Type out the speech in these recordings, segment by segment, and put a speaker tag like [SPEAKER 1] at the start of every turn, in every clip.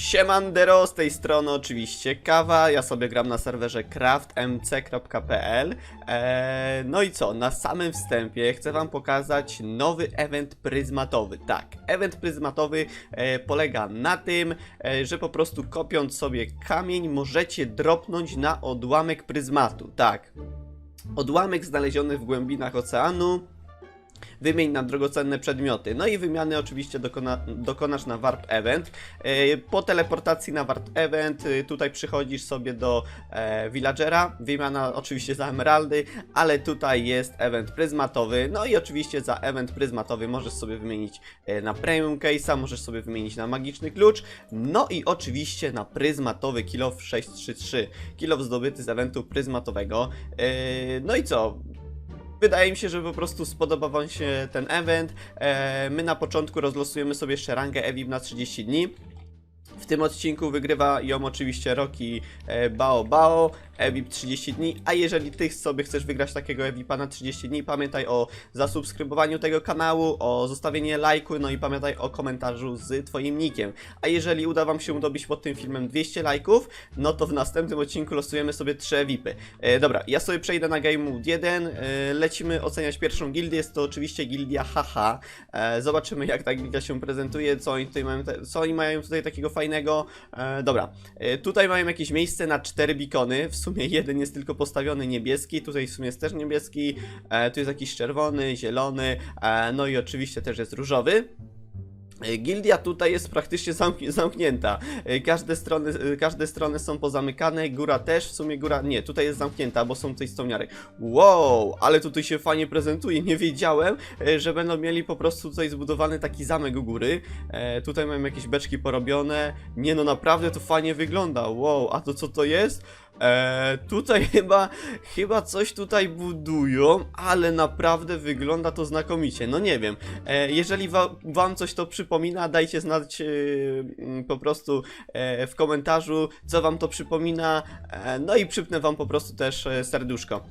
[SPEAKER 1] Siemandero, z tej strony oczywiście Kawa, ja sobie gram na serwerze craftmc.pl eee, No i co, na samym wstępie chcę wam pokazać nowy event pryzmatowy. Tak, event pryzmatowy e, polega na tym, e, że po prostu kopiąc sobie kamień możecie dropnąć na odłamek pryzmatu. Tak, odłamek znaleziony w głębinach oceanu Wymień na drogocenne przedmioty. No i wymiany oczywiście dokona, dokonasz na Warp Event. E, Po teleportacji na Warp Event y, tutaj przychodzisz sobie do e, Villagera. Wymiana oczywiście za emeraldy, ale tutaj jest event pryzmatowy. No i oczywiście za event pryzmatowy możesz sobie wymienić e, na Premium Case'a, możesz sobie wymienić na Magiczny Klucz. No i oczywiście na pryzmatowy Kilof 633. Kilof zdobyty z eventu pryzmatowego. E, No i co? Wydaje mi się, że po prostu spodoba Wam się ten event. E, my na początku rozlosujemy sobie jeszcze rangę Evib na 30 dni. W tym odcinku wygrywa ją oczywiście Rocky e, Bao Bao, Evip 30 dni, a jeżeli Ty sobie chcesz wygrać takiego Evipa na 30 dni, pamiętaj o zasubskrybowaniu tego kanału, o zostawienie lajku, no i pamiętaj o komentarzu z Twoim nickiem. A jeżeli uda Wam się dobić pod tym filmem 200 lajków, no to w następnym odcinku losujemy sobie 3 Evipy. E, dobra, ja sobie przejdę na Game Mode 1, e, lecimy oceniać pierwszą gildię, jest to oczywiście gildia Haha. E, zobaczymy jak ta gildia się prezentuje, co oni tutaj mają, co oni mają tutaj takiego fajnego. E, dobra, e, tutaj mają jakieś miejsce na 4 bikony, w sumie jeden jest tylko postawiony niebieski, tutaj w sumie jest też niebieski, e, tu jest jakiś czerwony, zielony, e, no i oczywiście też jest różowy. E, Gildia tutaj jest praktycznie zamk- zamknięta. E, Każde strony, e, każde strony są pozamykane, góra też, w sumie góra nie, tutaj jest zamknięta, bo są tutaj stołniary. Wow, ale tutaj się fajnie prezentuje. Nie wiedziałem, że będą mieli po prostu tutaj zbudowany taki zamek u góry. E, tutaj mam jakieś beczki porobione. Nie no, naprawdę to fajnie wygląda. Wow, a to co to jest? Tutaj chyba, chyba coś tutaj budują, ale naprawdę wygląda to znakomicie. No nie wiem. Jeżeli wa wam coś to przypomina, dajcie znać e, mm, po prostu e, w komentarzu, co wam to przypomina. E, no i przypnę wam po prostu też e, serduszko.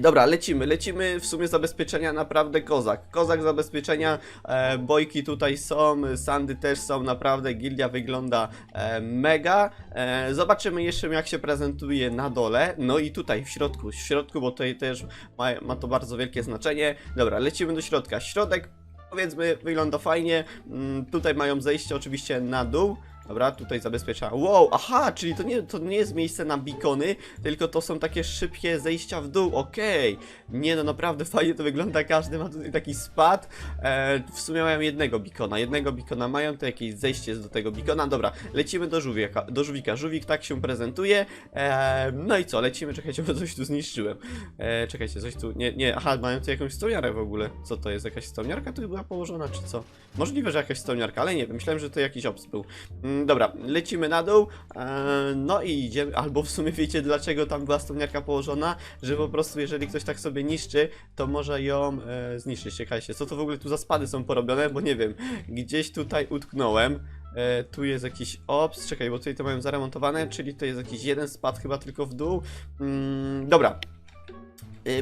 [SPEAKER 1] Dobra, lecimy, lecimy, w sumie zabezpieczenia naprawdę kozak. Kozak zabezpieczenia, e, bojki tutaj są, sandy też są, naprawdę gildia wygląda e, mega. E, zobaczymy jeszcze jak się prezentuje na dole, no i tutaj w środku, w środku, bo tutaj też ma, ma to bardzo wielkie znaczenie. Dobra, lecimy do środka. Środek powiedzmy wygląda fajnie, mm, tutaj mają zejście oczywiście na dół. Dobra, tutaj zabezpiecza. Wow, aha, czyli to nie, to nie jest miejsce na bikony, tylko to są takie szybkie zejścia w dół, okej. Nie no, naprawdę fajnie to wygląda, każdy ma tutaj taki spad. E, w sumie mają jednego bikona, jednego bikona mają, to jakieś zejście do tego bikona. Dobra, lecimy do żółwika, do żółwika. Żółwik tak się prezentuje. E, no i co, lecimy, czekajcie, bo coś tu zniszczyłem. E, czekajcie, coś tu, nie, nie, aha, mają tu jakąś stołniarę w ogóle. Co to jest, jakaś stołniarka tu była położona, czy co? Możliwe, że jakaś stołniarka, ale nie wiem, myślałem, że to jakiś obs był. Mm, dobra, lecimy na dół, e, no i idziemy, albo w sumie wiecie dlaczego tam była stołniarka położona, że po prostu jeżeli ktoś tak sobie niszczy, to może ją e, zniszczyć. Czekajcie, co to w ogóle tu za spady są porobione, bo nie wiem, gdzieś tutaj utknąłem. E, tu jest jakiś ops, czekaj, bo tutaj to mają zaremontowane, czyli to jest jakiś jeden spad chyba tylko w dół. Mm, dobra,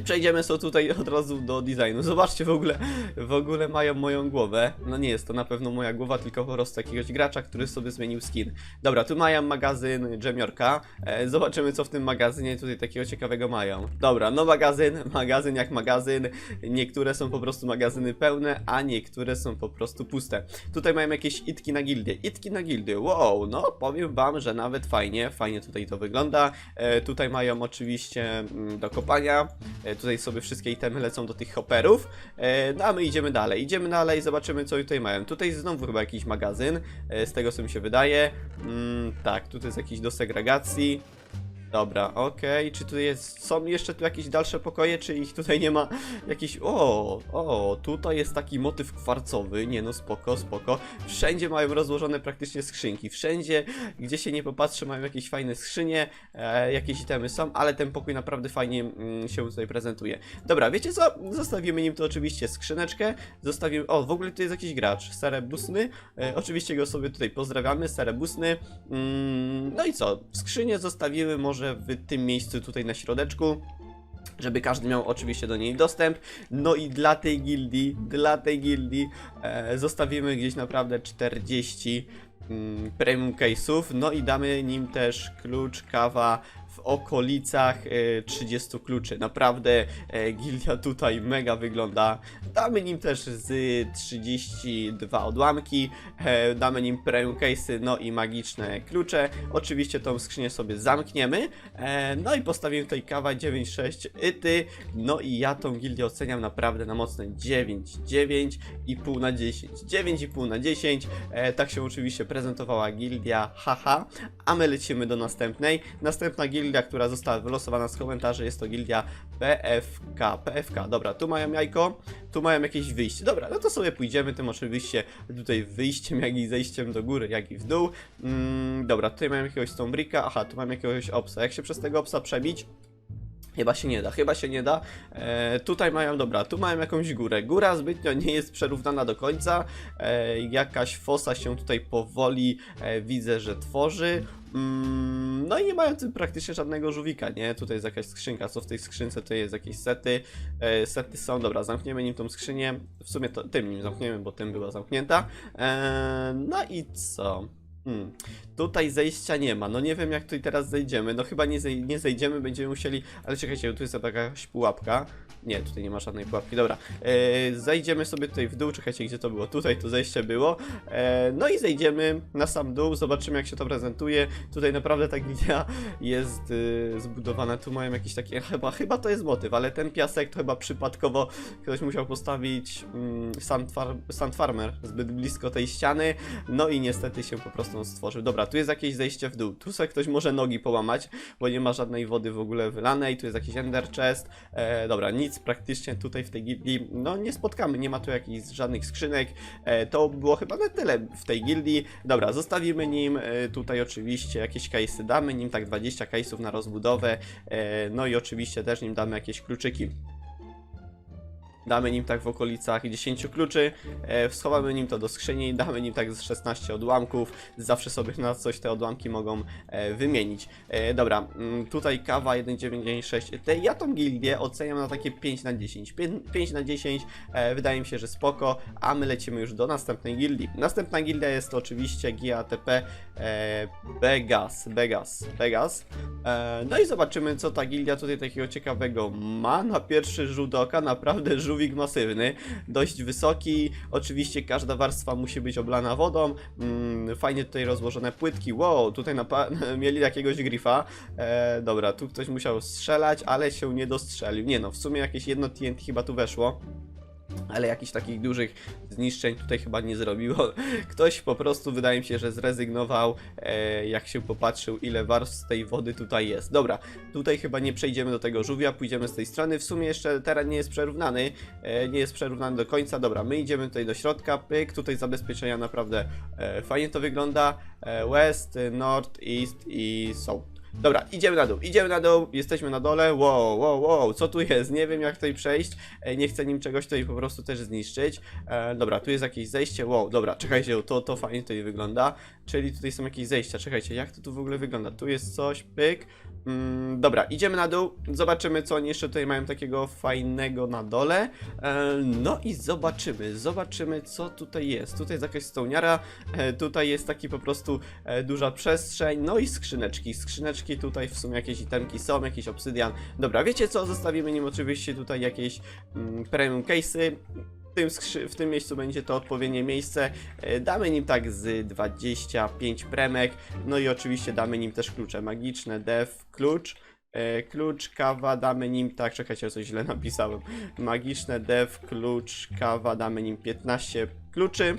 [SPEAKER 1] Przejdziemy sobie tutaj od razu do designu. Zobaczcie w ogóle, w ogóle mają moją głowę. No nie jest to na pewno moja głowa, tylko po prostu jakiegoś gracza, który sobie zmienił skin. Dobra, tu mają magazyn Jamiorka. E, zobaczymy co w tym magazynie tutaj takiego ciekawego mają. Dobra, no magazyn, magazyn jak magazyn. Niektóre są po prostu magazyny pełne, a niektóre są po prostu puste. Tutaj mają jakieś itki na gildię. Itki na gildię, wow, no powiem wam, że nawet fajnie, fajnie tutaj to wygląda. E, tutaj mają oczywiście mm, do kopania. E, tutaj sobie wszystkie itemy lecą do tych hopperów. E, no a my idziemy dalej. Idziemy dalej, zobaczymy co tutaj mają. Tutaj znowu chyba jakiś magazyn, e, z tego co mi się wydaje. Mm, tak, tutaj jest jakiś do segregacji. Dobra, okej. Czy tu jest, są jeszcze tu jakieś dalsze pokoje, czy ich tutaj nie ma? Jakiś, o, o, tutaj jest taki motyw kwarcowy, nie no, spoko, spoko. Wszędzie mają rozłożone praktycznie skrzynki, wszędzie, gdzie się nie popatrzy, mają jakieś fajne skrzynie, e, jakieś itemy są, ale ten pokój naprawdę fajnie mm, się tutaj prezentuje. Dobra, wiecie co? Zostawimy nim to oczywiście skrzyneczkę, zostawimy, o, w ogóle tu jest jakiś gracz, Serebusny, e, oczywiście go sobie tutaj pozdrawiamy, Serebusny. Mm, no i co? Skrzynię zostawimy może w tym miejscu tutaj na środeczku żeby każdy miał oczywiście do niej dostęp. No i dla tej gildii, dla tej gildii e, zostawimy gdzieś naprawdę 40 mm, premium case'ów, no i damy nim też klucz, kawa w okolicach e, 30 kluczy. Naprawdę e, gildia tutaj mega wygląda. Damy nim też z 32 odłamki, e, damy nim premium case'y, no i magiczne klucze. Oczywiście tą skrzynię sobie zamkniemy, e, no i postawimy tutaj kawa 9,6 yty, no i ja tą gildię oceniam naprawdę na mocne 9, 9,5 na 10, 9,5 na 10, e, tak się oczywiście prezentowała gildia, haha, a my lecimy do następnej. Następna gildia, która została wylosowana z komentarzy jest to gildia PFK, PFK, dobra, tu mają jajko, tu mają jakieś wyjście, dobra, no to sobie pójdziemy tym oczywiście tutaj wyjściem, jak i zejściem do góry, jak i w dół, mm, dobra, tutaj mają jakiegoś Stonebricka, aha, tu mam jakiegoś Opsa, jak się przez tego Opsa przebić? Chyba się nie da, chyba się nie da. E, tutaj mają, dobra, tu mają jakąś górę. Góra zbytnio nie jest przerównana do końca. E, jakaś fosa się tutaj powoli e, widzę, że tworzy. Mm, no i nie mają tym praktycznie żadnego żółwika, nie? Tutaj jest jakaś skrzynka, co w tej skrzynce to jest jakieś sety. E, sety są, dobra, zamkniemy nim tą skrzynię. W sumie to tym nim zamkniemy, bo tym była zamknięta. E, no i co? Hmm. Tutaj zejścia nie ma. No nie wiem jak tutaj teraz zejdziemy. No chyba nie, zej nie zejdziemy, będziemy musieli. Ale czekajcie, tu jest jakaś pułapka. Nie, tutaj nie ma żadnej pułapki. Dobra. E, zejdziemy sobie tutaj w dół. Czekajcie, gdzie to było? Tutaj to zejście było. E, no i zejdziemy na sam dół. Zobaczymy jak się to prezentuje. Tutaj naprawdę ta gildia jest e, zbudowana. Tu mają jakieś takie. Chyba, chyba to jest motyw, ale ten piasek to chyba przypadkowo ktoś musiał postawić mm, sand, sand farmer zbyt blisko tej ściany. No i niestety się po prostu on stworzył. Dobra, tu jest jakieś zejście w dół. Tu sobie ktoś może nogi połamać, bo nie ma żadnej wody w ogóle wylanej. Tu jest jakiś ender chest. E, dobra, nic praktycznie tutaj w tej gildii no nie spotkamy. Nie ma tu jakichś żadnych skrzynek. E, to było chyba na tyle w tej gildii. Dobra, zostawimy nim e, tutaj oczywiście jakieś case'y. Damy nim tak 20 case'ów na rozbudowę. E, no i oczywiście też nim damy jakieś kluczyki. Damy nim tak w okolicach 10 kluczy, e, schowamy nim to do skrzyni, damy nim tak z 16 odłamków, zawsze sobie na coś te odłamki mogą e, wymienić. E, dobra, mm, tutaj kawa 1996, te, ja tą gildię oceniam na takie 5 na 10, 5, 5 na 10, e, wydaje mi się, że spoko, a my lecimy już do następnej gildii. Następna gildia jest to oczywiście GATP e, Begas, Begas, Begas. E, no i zobaczymy, co ta gildia tutaj takiego ciekawego ma. Na pierwszy rzut oka naprawdę żółwik masywny, dość wysoki. Oczywiście każda warstwa musi być oblana wodą. Mm, fajnie tutaj rozłożone płytki. Wow, tutaj mieli jakiegoś grifa. E, dobra, tu ktoś musiał strzelać, ale się nie dostrzelił. Nie no, w sumie jakieś jedno TNT chyba tu weszło ale jakichś takich dużych zniszczeń tutaj chyba nie zrobiło. Ktoś po prostu, wydaje mi się, że zrezygnował, e, jak się popatrzył, ile warstw tej wody tutaj jest. Dobra, tutaj chyba nie przejdziemy do tego żółwia, pójdziemy z tej strony. W sumie jeszcze teren nie jest przerównany, e, nie jest przerównany do końca. Dobra, my idziemy tutaj do środka, pyk, tutaj zabezpieczenia naprawdę e, fajnie to wygląda. E, west, North, East i South. Dobra, idziemy na dół, idziemy na dół, jesteśmy na dole, wow, wow, wow, co tu jest, nie wiem jak tutaj przejść, e, nie chcę nim czegoś tutaj po prostu też zniszczyć, e, dobra, tu jest jakieś zejście, wow, dobra, czekajcie, to, to fajnie tutaj wygląda, czyli tutaj są jakieś zejścia, czekajcie, jak to tu w ogóle wygląda, tu jest coś, pyk, mm, dobra, idziemy na dół, zobaczymy co oni jeszcze tutaj mają takiego fajnego na dole, e, no i zobaczymy, zobaczymy co tutaj jest, tutaj jest jakaś stołniara, e, tutaj jest taki po prostu e, duża przestrzeń, no i skrzyneczki, skrzyneczki tutaj w sumie jakieś itemki są, jakiś obsydian. Dobra, wiecie co, zostawimy nim oczywiście tutaj jakieś mm, premium case'y. W tym, w tym miejscu będzie to odpowiednie miejsce. E, Damy nim tak z 25 premek, no i oczywiście damy nim też klucze magiczne, dev, klucz. E, Klucz, kawa, damy nim, tak, czekajcie, coś źle napisałem. Magiczne, dev, klucz, kawa, damy nim 15 kluczy.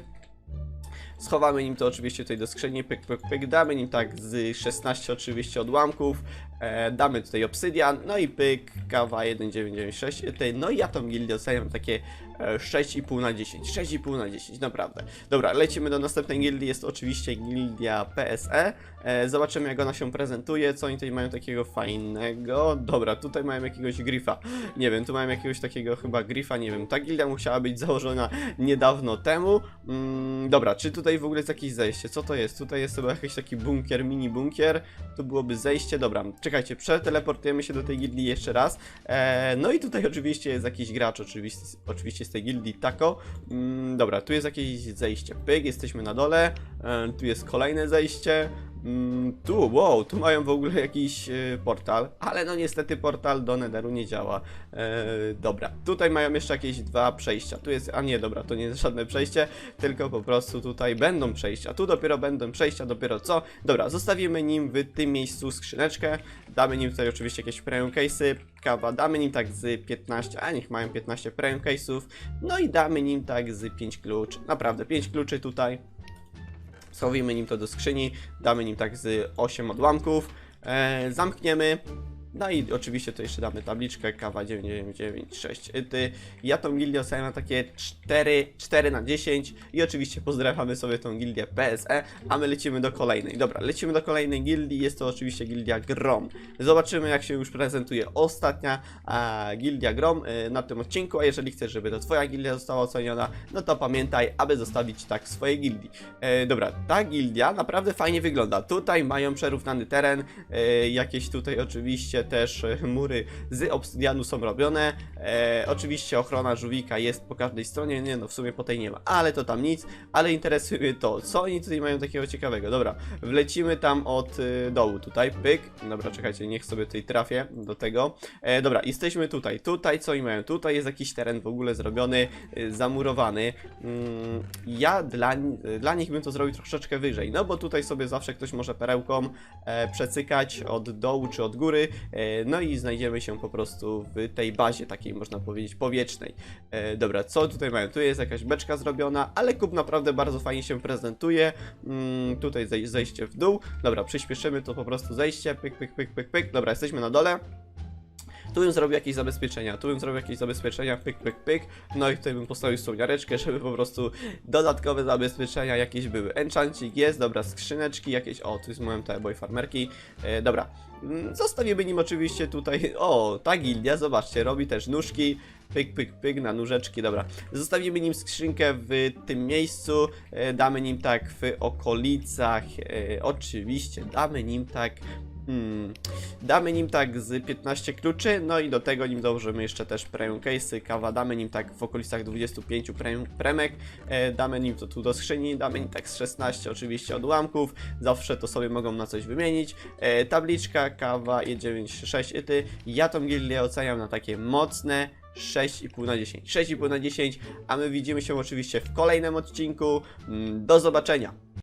[SPEAKER 1] Schowamy nim to oczywiście tutaj do skrzyni, pyk, pyk, pyk, damy nim tak z 16 oczywiście odłamków, e, damy tutaj obsydian, no i pyk, kawa 1996, tutaj, no i ja tą gildię oceniam takie e, 6,5 na 10, 6,5 na 10, naprawdę. Dobra, lecimy do następnej gildii, jest oczywiście gildia PSE, e, zobaczymy jak ona się prezentuje, co oni tutaj mają takiego fajnego, dobra, tutaj mają jakiegoś grifa, nie wiem, tu mają jakiegoś takiego chyba grifa, nie wiem, ta gildia musiała być założona niedawno temu, mm, dobra, czy tutaj w ogóle jest jakieś zejście, co to jest, tutaj jest chyba jakiś taki bunkier, mini bunkier, tu byłoby zejście, dobra, czekajcie, przeteleportujemy się do tej gildii jeszcze raz, e, no i tutaj oczywiście jest jakiś gracz, oczywiście, oczywiście z tej gildii Taco. Mm, dobra, tu jest jakieś zejście. Pyk, jesteśmy na dole. E, tu jest kolejne zejście. Mm, tu, wow, tu mają w ogóle jakiś e, portal, ale no niestety portal do Netheru nie działa. E, dobra, tutaj mają jeszcze jakieś dwa przejścia. Tu jest, a nie, dobra, to nie jest żadne przejście, tylko po prostu tutaj będą przejścia. Tu dopiero będą przejścia, dopiero co? Dobra, zostawimy nim w tym miejscu skrzyneczkę. Damy nim tutaj oczywiście jakieś premium case'y, kawa, damy nim tak z 15, a niech mają 15 premium case'ów. No i damy nim tak z 5 kluczy. Naprawdę, 5 kluczy tutaj. Schowimy nim to do skrzyni, damy nim tak z 8 odłamków, e, zamkniemy. No i oczywiście to jeszcze damy tabliczkę kawa 9996 ty. Ja tą gildię oceniam na takie 4, 4 na 10 i oczywiście pozdrawiamy sobie tą gildię PSE, a my lecimy do kolejnej. Dobra, lecimy do kolejnej gildii, jest to oczywiście gildia Grom. Zobaczymy jak się już prezentuje ostatnia a, gildia Grom y, na tym odcinku, a jeżeli chcesz, żeby to twoja gildia została oceniona, no to pamiętaj, aby zostawić tak w swojej gildii. E, dobra, ta gildia naprawdę fajnie wygląda. Tutaj mają przerównany teren, e, jakieś tutaj oczywiście też e, mury z obsydianu są robione. E, oczywiście ochrona żółwika jest po każdej stronie, nie no w sumie po tej nie ma, ale to tam nic, ale interesuje to, co oni tutaj mają takiego ciekawego. Dobra, wlecimy tam od y, dołu tutaj, pyk. Dobra, czekajcie, niech sobie tutaj trafię do tego. E, dobra, jesteśmy tutaj. Tutaj co oni mają? Tutaj jest jakiś teren w ogóle zrobiony, y, zamurowany. Mm, ja dla, y, dla nich bym to zrobił troszeczkę wyżej, no bo tutaj sobie zawsze ktoś może perełką e, przecykać od dołu czy od góry, no i znajdziemy się po prostu w tej bazie takiej, można powiedzieć, powietrznej. E, dobra, co tutaj mają? Tu jest jakaś beczka zrobiona, ale kup naprawdę bardzo fajnie się prezentuje. Mm, tutaj zej zejście w dół. Dobra, przyspieszymy to po prostu zejście, pyk, pyk, pyk, pyk, pyk. Dobra, jesteśmy na dole. Tu bym zrobił jakieś zabezpieczenia, tu bym zrobił jakieś zabezpieczenia, pyk, pyk, pyk. No i tutaj bym postawił słoniareczkę, żeby po prostu dodatkowe zabezpieczenia jakieś były. Enchantik jest, dobra, skrzyneczki jakieś, o, tu jest moją boy farmerki. E, dobra, Mm, zostawimy nim oczywiście tutaj, o, ta gildia, zobaczcie, robi też nóżki. Pyk, pyk, pyk na nóżeczki, dobra. Zostawimy nim skrzynkę w tym miejscu, e, damy nim tak w okolicach, e, oczywiście, damy nim tak Hmm. Damy nim tak z 15 kluczy, no i do tego nim dołożymy jeszcze też premium case'y, kawa, damy nim tak w okolicach 25 premium, premek, e, damy nim to tu do skrzyni, damy nim tak z 16 oczywiście odłamków, zawsze to sobie mogą na coś wymienić, e, tabliczka, kawa i 9,6 ity, ja tą gildię oceniam na takie mocne 6,5 na 10, 6,5 na 10, a my widzimy się oczywiście w kolejnym odcinku, Mm, do zobaczenia!